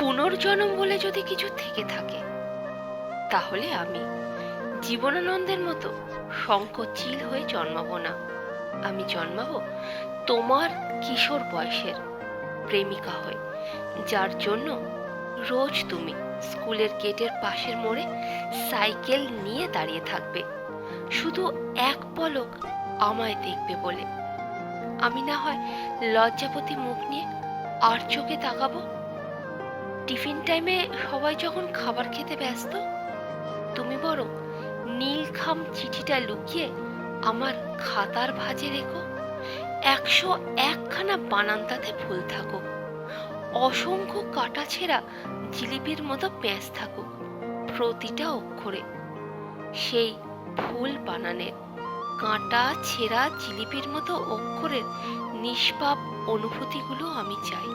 পুনর্জন্ম বলে যদি কিছু থেকে থাকে, তাহলে আমি জীবনানন্দের মতো শঙ্কচিল হয়ে জন্মাবো না। আমি জন্মাবো তোমার কিশোর বয়সের প্রেমিকা হয়ে, যার জন্য রোজ তুমি স্কুলের গেটের পাশের মোড়ে সাইকেল নিয়ে দাঁড়িয়ে থাকবে। শুধু এক পলক আমায় দেখবে বলে। আমি না হয় লজ্জাপতি মুখ নিয়ে আর চোখে তাকাবো? টিফিন টাইমে সবাই যখন খাবার খেতে ব্যস্ত, তুমি বরং নীলখাম চিঠিটা লুকিয়ে আমার খাতার ভাঁজে রেখো। একশো একখানা বানান তাতে ভুল থাকুক অসংখ্য কাটা ছেঁড়া জিলিপির মতো প্যাঁচ থাকুক প্রতিটা অক্ষরে। সেই ভুল বানানের কাঁটা ছেঁড়া জিলিপির মতো অক্ষরের নিষ্পাপ অনুভূতিগুলো আমি চাই।